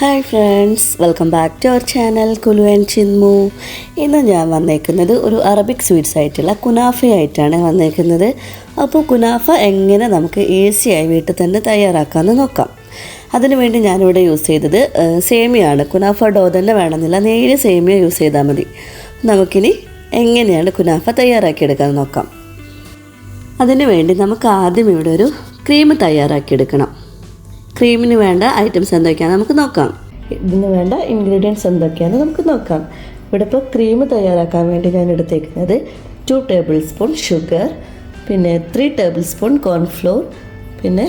Hi friends welcome back to our channel Kulu and Chinmu ഇന്ന് ഞാൻ വന്നേക്കുന്നത് ഒരു അറബിക് സ്വീറ്റ്സ് ആയിട്ടുള്ള കുനാഫ ആയിട്ടാണ് വന്നേക്കുന്നത്. അപ്പോൾ കുനാഫ എങ്ങനെ നമുക്ക് ഈസിയായി വീട്ടിൽ തന്നെ തയ്യാറാക്കാമെന്ന് നോക്കാം. അതിനുവേണ്ടി ഞാനിവിടെ യൂസ് ചെയ്തത് സേമിയ സേമിയാണ്. കുനാഫ ഡോ തന്നെ വേണമെന്നില്ല നേരെ സേമിയ യൂസ് ചെയ്താൽ മതി. നമുക്കിനി എങ്ങനെയാണ് കുനാഫ തയ്യാറാക്കിയെടുക്കാൻ നോക്കാം. അതിനുവേണ്ടി നമുക്ക് ആദ്യം ഇവിടെ ഒരു ക്രീം തയ്യാറാക്കിയെടുക്കണം. ക്രീമിന് വേണ്ട ഐറ്റംസ് എന്തൊക്കെയാണ് നമുക്ക് നോക്കാം. ഇതിന് വേണ്ട ഇൻഗ്രീഡിയൻസ് എന്തൊക്കെയാണ് നമുക്ക് നോക്കാം. ഇവിടെ ഇപ്പോൾ ക്രീം തയ്യാറാക്കാൻ വേണ്ടി ഞാൻ എടുത്തേക്കുന്നത് ടു ടേബിൾ സ്പൂൺ ഷുഗർ പിന്നെ ത്രീ ടേബിൾ സ്പൂൺ കോൺഫ്ലോർ പിന്നെ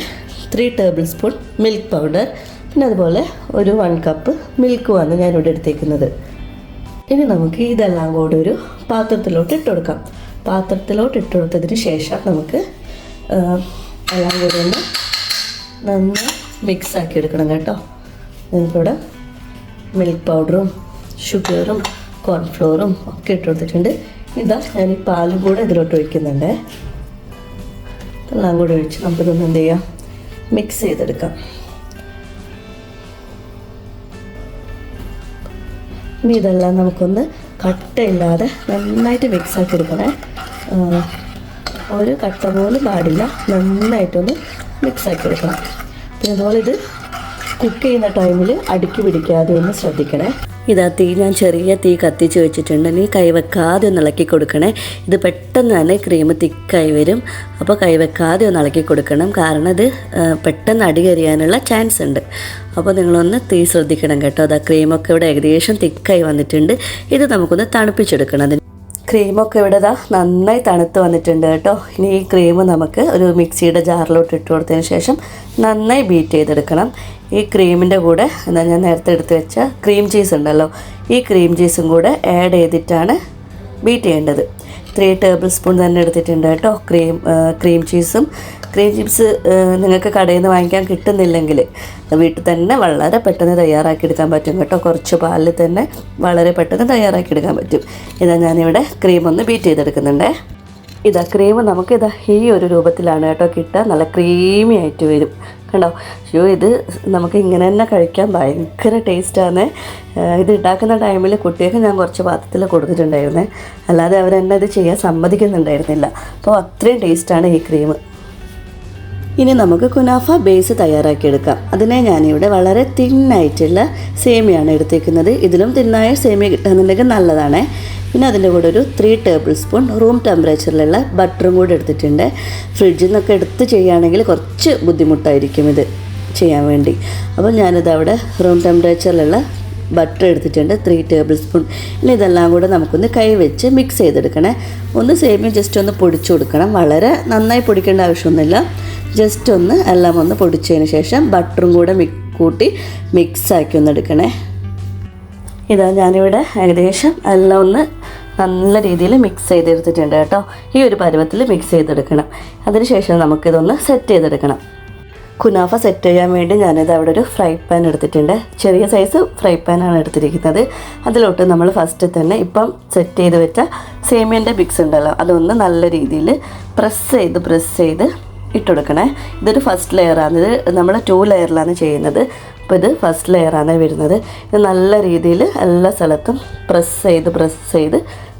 three tablespoon milk powder പിന്നെ അതുപോലെ ഒരു വൺ കപ്പ് മിൽക്കുമാണ് ഞാനിവിടെ എടുത്തേക്കുന്നത്. ഇനി നമുക്ക് ഇതെല്ലാം കൂടി ഒരു പാത്രത്തിലോട്ട് ഇട്ട് കൊടുക്കാം. പാത്രത്തിലോട്ട് ഇട്ട് കൊടുത്തതിന് ശേഷം നമുക്ക് എല്ലാം കൂടി ഒന്ന് നന്നായി മിക്സ് ആക്കി എടുക്കണം കേട്ടോ. നമുക്കിവിടെ മിൽക്ക് പൗഡറും ഷുഗറും കോൺഫ്ലോറും ഒക്കെ ഇട്ട് കൊടുത്തിട്ടുണ്ട്. ഇതാ ഞാൻ ഈ പാലും കൂടെ ഇതിലോട്ട് ഒഴിക്കുന്നുണ്ട്. എല്ലാം കൂടെ ഒഴിച്ച് നമുക്കിതൊന്ന് എന്ത് ചെയ്യാം? മിക്സ് ചെയ്തെടുക്കാം. ഇനി ഇതെല്ലാം നമുക്കൊന്ന് കട്ടയില്ലാതെ നന്നായിട്ട് മിക്സ് ആക്കി എടുക്കണേ. ഒരു കട്ട പോലും പാടില്ല. നന്നായിട്ടൊന്ന് മിക്സ് ആക്കി എടുക്കണം. പിന്നെ ഇത് കുക്ക് ചെയ്യുന്ന ടൈമിൽ അടുക്കി പിടിക്കാതെ ഒന്ന് ശ്രദ്ധിക്കണേ. ഇതാ തീ ഞാൻ ചെറിയ തീ കത്തിച്ച് വെച്ചിട്ടുണ്ട്. നീ കൈവെക്കാതെ ഒന്ന് ഇളക്കി കൊടുക്കണേ. ഇത് പെട്ടെന്ന് തന്നെ ക്രീം തിക്കായി വരും. അപ്പോൾ കൈവെക്കാതെ ഒന്ന് ഇളക്കി കൊടുക്കണം. കാരണം ഇത് പെട്ടെന്ന് അടി കരിയാനുള്ള ചാൻസ് ഉണ്ട്. അപ്പോൾ നിങ്ങളൊന്ന് തീ ശ്രദ്ധിക്കണം കേട്ടോ. അതാ ക്രീമൊക്കെ ഇവിടെ ഏകദേശം തിക്കായി വന്നിട്ടുണ്ട്. ഇത് നമുക്കൊന്ന് തണുപ്പിച്ചെടുക്കണം. ക്രീമൊക്കെ ഇവിടെ ഇതാ നന്നായി തണുത്ത് വന്നിട്ടുണ്ട് കേട്ടോ. ഇനി ഈ ക്രീം നമുക്ക് ഒരു മിക്സിയുടെ ജാറിലോട്ട് ഇട്ട് കൊടുത്തതിന് ശേഷം നന്നായി ബീറ്റ് ചെയ്തെടുക്കണം. ഈ ക്രീമിന്റെ കൂടെ എന്താ ഞാൻ നേരത്തെ എടുത്ത് വെച്ച ക്രീം ചീസ് ഉണ്ടല്ലോ. ഈ ക്രീം ചീസും കൂടെ ആഡ് ചെയ്തിട്ടാണ് ബീറ്റ് ചെയ്യേണ്ടത്. ത്രീ ടേബിൾ സ്പൂൺ തന്നെ എടുത്തിട്ടുണ്ട് കേട്ടോ. ക്രീം ക്രീം ചീസും ക്രീം ചിപ്സ് നിങ്ങൾക്ക് കടയിൽ നിന്ന് വാങ്ങിക്കാൻ കിട്ടുന്നില്ലെങ്കിൽ വീട്ടിൽ തന്നെ വളരെ പെട്ടെന്ന് തയ്യാറാക്കി എടുക്കാൻ പറ്റും കേട്ടോ. കുറച്ച് പാലിൽ തന്നെ വളരെ പെട്ടെന്ന് തയ്യാറാക്കി എടുക്കാൻ പറ്റും. ഇതാ ഞാനിവിടെ ക്രീം ഒന്ന് ബീറ്റ് ചെയ്തെടുക്കുന്നുണ്ടേ. ഇതാ ക്രീം നമുക്ക് ഇതാ ഈ ഒരു രൂപത്തിലാണ് കേട്ടോ കിട്ടുക. നല്ല ക്രീമി ആയിട്ട് വരും. കണ്ടോ? അയ്യോ ഇത് നമുക്ക് ഇങ്ങനെ തന്നെ കഴിക്കാൻ ഭയങ്കര ടേസ്റ്റാണ് ഇത് ഉണ്ടാക്കുന്ന ടൈമിൽ കുട്ടികൾക്ക് ഞാൻ കുറച്ച് പാത്രത്തിൽ കൊടുത്തിട്ടുണ്ടായിരുന്നേ. അല്ലാതെ അവരെന്നെ ഇത് ചെയ്യാൻ സമ്മതിക്കുന്നുണ്ടായിരുന്നില്ല. അപ്പോൾ അത്രയും ടേസ്റ്റാണ് ഈ ക്രീം ഇനി നമുക്ക് കുനാഫ ബേസ് തയ്യാറാക്കിയെടുക്കാം. അതിനെ ഞാനിവിടെ വളരെ തിന്നായിട്ടുള്ള സേമിയാണ് എടുത്തേക്കുന്നത്. ഇതിലും തിന്നായ സേമിയ കിട്ടുന്നുണ്ടെങ്കിൽ നല്ലതാണ്. പിന്നെ അതിന്റെ കൂടെ ഒരു ത്രീ ടേബിൾ സ്പൂൺ റൂം ടെമ്പറേച്ചറിലുള്ള ബട്ടറും കൂടെ എടുത്തിട്ടുണ്ട്. ഫ്രിഡ്ജിൽ നിന്നൊക്കെ എടുത്ത് ചെയ്യുകയാണെങ്കിൽ കുറച്ച് ബുദ്ധിമുട്ടായിരിക്കും ഇത് ചെയ്യാൻ വേണ്ടി. അപ്പോൾ ഞാനിത് അവിടെ റൂം ടെമ്പറേച്ചറിലുള്ള ബട്ടർ എടുത്തിട്ടുണ്ട് ത്രീ ടേബിൾ സ്പൂൺ ഇനി ഇതെല്ലാം കൂടെ നമുക്കൊന്ന് കൈ വെച്ച് മിക്സ് ചെയ്തെടുക്കണേ. ഒന്ന് സേമിയ ജസ്റ്റ് ഒന്ന് പൊടിച്ചു കൊടുക്കണം. വളരെ നന്നായി പൊടിക്കേണ്ട ആവശ്യമൊന്നുമില്ല. ജസ്റ്റ് ഒന്ന് എല്ലാം ഒന്ന് പൊടിച്ചതിന് ശേഷം ബട്ടറും കൂടെ മി കൂട്ടി മിക്സാക്കി ഒന്ന് എടുക്കണേ. ഇതാ ഞാനിവിടെ ഏകദേശം എല്ലാം ഒന്ന് നല്ല രീതിയിൽ മിക്സ് ചെയ്തെടുത്തിട്ടുണ്ട് കേട്ടോ. ഈ ഒരു പരുവത്തിൽ മിക്സ് ചെയ്തെടുക്കണം. അതിനുശേഷം നമുക്കിതൊന്ന് സെറ്റ് ചെയ്തെടുക്കണം. കുനാഫ സെറ്റ് ചെയ്യാൻ വേണ്ടി ഞാനിത് അവിടെ ഒരു ഫ്രൈ പാൻ എടുത്തിട്ടുണ്ട്. ചെറിയ സൈസ് ഫ്രൈ പാനാണ് എടുത്തിരിക്കുന്നത്. അതിലോട്ട് നമ്മൾ ഫസ്റ്റ് തന്നെ ഇപ്പം സെറ്റ് ചെയ്ത് വെച്ച സേമിയന്റെ മിക്സ് ഉണ്ടല്ലോ. അതൊന്ന് നല്ല രീതിയിൽ പ്രസ് ചെയ്ത് പ്രസ് ചെയ്ത് ഇട്ടുകൊടുക്കണേ. ഇതൊരു ഫസ്റ്റ് ലെയറാണ് ഇത് നമ്മൾ ടു ലെയറിലാണ് ചെയ്യുന്നത്. അപ്പോൾ ഇത് ഫസ്റ്റ് ലെയറാണ് വരുന്നത്. ഇത് നല്ല രീതിയിൽ എല്ലാ സ്ഥലത്തും പ്രസ് ചെയ്ത് പ്രസ് ചെയ്ത്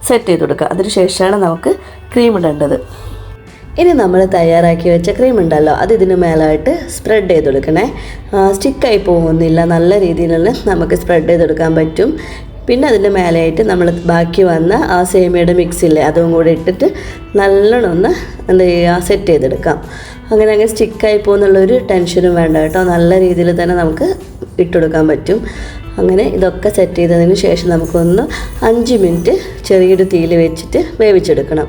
സെറ്റ് ചെയ്ത് കൊടുക്കുക. അതിന് ശേഷമാണ് നമുക്ക് ക്രീം ഇടേണ്ടത്. ഇനി നമ്മൾ തയ്യാറാക്കി വെച്ച ക്രീം ഉണ്ടല്ലോ അത് ഇതിന് മേലായിട്ട് സ്പ്രെഡ് ചെയ്ത് കൊടുക്കണേ. സ്റ്റിക്കായി പോകുന്നില്ല. നല്ല രീതിയിലുള്ള നമുക്ക് സ്പ്രെഡ് ചെയ്ത് കൊടുക്കാൻ പറ്റും. പിന്നെ അതിന്റെ മേലെയായിട്ട് നമ്മൾ ബാക്കി വന്ന ആ സേമിയയുടെ മിക്സില്ലേ അതും കൂടി ഇട്ടിട്ട് നല്ലോണം ഒന്ന് എന്താ ചെയ്യുക സെറ്റ് ചെയ്തെടുക്കാം. അങ്ങനെ അങ്ങനെ സ്റ്റിക്കായി പോകുന്നുള്ളൊരു ടെൻഷനും വേണ്ട കേട്ടോ. നല്ല രീതിയിൽ തന്നെ നമുക്ക് ഇട്ടുകൊടുക്കാൻ പറ്റും. അങ്ങനെ ഇതൊക്കെ സെറ്റ് ചെയ്തതിന് ശേഷം നമുക്കൊന്ന് അഞ്ച് മിനിറ്റ് ചെറിയൊരു തീയിൽ വെച്ചിട്ട് വേവിച്ചെടുക്കണം.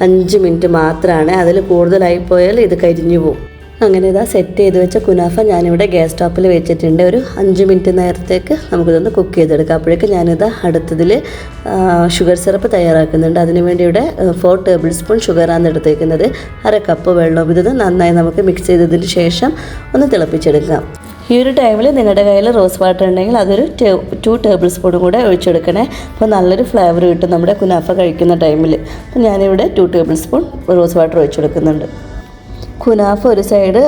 അഞ്ച് മിനിറ്റ് മാത്രമാണ് അതിൽ കൂടുതലായി പോയാൽ ഇത് കരിഞ്ഞു പോകും. അങ്ങനെ ഇതാ സെറ്റ് ചെയ്ത് വെച്ച കുനാഫ ഞാനിവിടെ ഗ്യാസ് സ്റ്റോപ്പിൽ വെച്ചിട്ടുണ്ട്. ഒരു അഞ്ച് മിനിറ്റ് നേരത്തേക്ക് നമുക്കിതൊന്ന് കുക്ക് ചെയ്തെടുക്കാം. അപ്പോഴേക്ക് ഞാനിത് അടുത്തതിൽ ഷുഗർ സിറപ്പ് തയ്യാറാക്കുന്നുണ്ട്. അതിന് വേണ്ടി ഇവിടെ ഫോർ ടേബിൾ സ്പൂൺ ഷുഗറാണ് എടുത്തേക്കുന്നത്. അര കപ്പ് വെള്ളം ഇത് നന്നായി നമുക്ക് മിക്സ് ചെയ്തതിന് ശേഷം ഒന്ന് തിളപ്പിച്ചെടുക്കാം. ഈ ഒരു ടൈമിൽ നിങ്ങളുടെ കയ്യിൽ റോസ് വാട്ടർ ഉണ്ടെങ്കിൽ അതൊരു ടു ടേബിൾ സ്പൂണും കൂടെ ഒഴിച്ചെടുക്കണേ. അപ്പോൾ നല്ലൊരു ഫ്ലേവർ കിട്ടും നമ്മുടെ കുനാഫ കഴിക്കുന്ന ടൈമിൽ അപ്പോൾ ഞാനിവിടെ two tablespoon rose water ഒഴിച്ചെടുക്കുന്നുണ്ട്. കുനാഫ് ഒരു സൈഡ്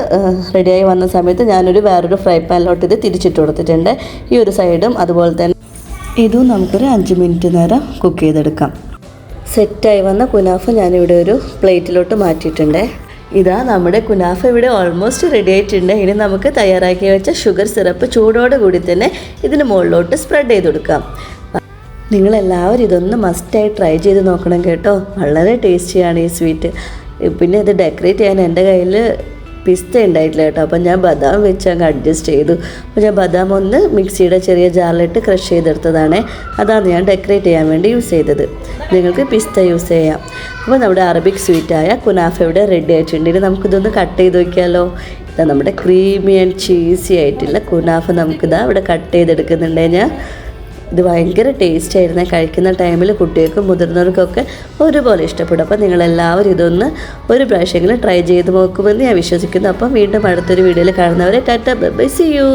റെഡിയായി വന്ന സമയത്ത് ഞാനൊരു വേറൊരു ഫ്രൈ പാനിലോട്ട് ഇത് തിരിച്ചിട്ട് കൊടുത്തിട്ടുണ്ട്. ഈ ഒരു സൈഡും അതുപോലെ തന്നെ ഇതും നമുക്കൊരു അഞ്ച് മിനിറ്റ് നേരം കുക്ക് ചെയ്തെടുക്കാം. സെറ്റായി വന്ന കുനാഫ് ഞാനിവിടെ ഒരു പ്ലേറ്റിലോട്ട് മാറ്റിയിട്ടുണ്ട്. ഇതാ നമ്മുടെ കുനാഫ ഇവിടെ ഓൾമോസ്റ്റ് റെഡി ആയിട്ടുണ്ട്. ഇനി നമുക്ക് തയ്യാറാക്കി വെച്ച ഷുഗർ സിറപ്പ് ചൂടോടെ കൂടി തന്നെ ഇതിന് മുകളിലോട്ട് സ്പ്രെഡ് ചെയ്ത് കൊടുക്കാം. നിങ്ങളെല്ലാവരും ഇതൊന്ന് മസ്റ്റായി ട്രൈ ചെയ്ത് നോക്കണം കേട്ടോ. വളരെ ടേസ്റ്റിയാണ് ഈ സ്വീറ്റ് പിന്നെ ഇത് ഡെക്കറേറ്റ് ചെയ്യാൻ എന്റെ കയ്യിൽ പിസ്ത ഉണ്ടായിട്ടില്ല കേട്ടോ. അപ്പം ഞാൻ ബദാം വെച്ച് അങ്ങ് അഡ്ജസ്റ്റ് ചെയ്തു. അപ്പോൾ ഞാൻ ബദാം ഒന്ന് മിക്സിയുടെ ചെറിയ ജാറിലിട്ട് ക്രഷ് ചെയ്തെടുത്തതാണ്. അതാണ് ഞാൻ ഡെക്കറേറ്റ് ചെയ്യാൻ വേണ്ടി യൂസ് ചെയ്തത്. നിങ്ങൾക്ക് പിസ്ത യൂസ് ചെയ്യാം. അപ്പോൾ നമ്മുടെ അറബിക് സ്വീറ്റായ കുനാഫ ഇവിടെ റെഡി ആയിട്ടുണ്ട്. ഇനി നമുക്കിതൊന്ന് കട്ട് ചെയ്ത് നോക്കിയാലോ. ഇതാ നമ്മുടെ ക്രീമി ആൻഡ് ചീസി ആയിട്ടുള്ള കുനാഫ നമുക്കിതാ ഇവിടെ കട്ട് ചെയ്തെടുക്കുന്നുണ്ട്. ഞാൻ ഇത് ഭയങ്കര ടേസ്റ്റ് ആയിരുന്നു. കഴിക്കുന്ന ടൈമിൽ കുട്ടികൾക്കും മുതിർന്നവർക്കൊക്കെ ഒരുപോലെ ഇഷ്ടപ്പെടും അപ്പോൾ നിങ്ങളെല്ലാവരും ഇതൊന്ന് ഒരു പ്രാവശ്യമെങ്കിലും ട്രൈ ചെയ്ത് നോക്കുമെന്ന് ഞാൻ വിശ്വസിക്കുന്നു. അപ്പം വീണ്ടും അടുത്തൊരു വീഡിയോയിൽ കാണുന്നവരെ ടാറ്റ ബൈ സി യു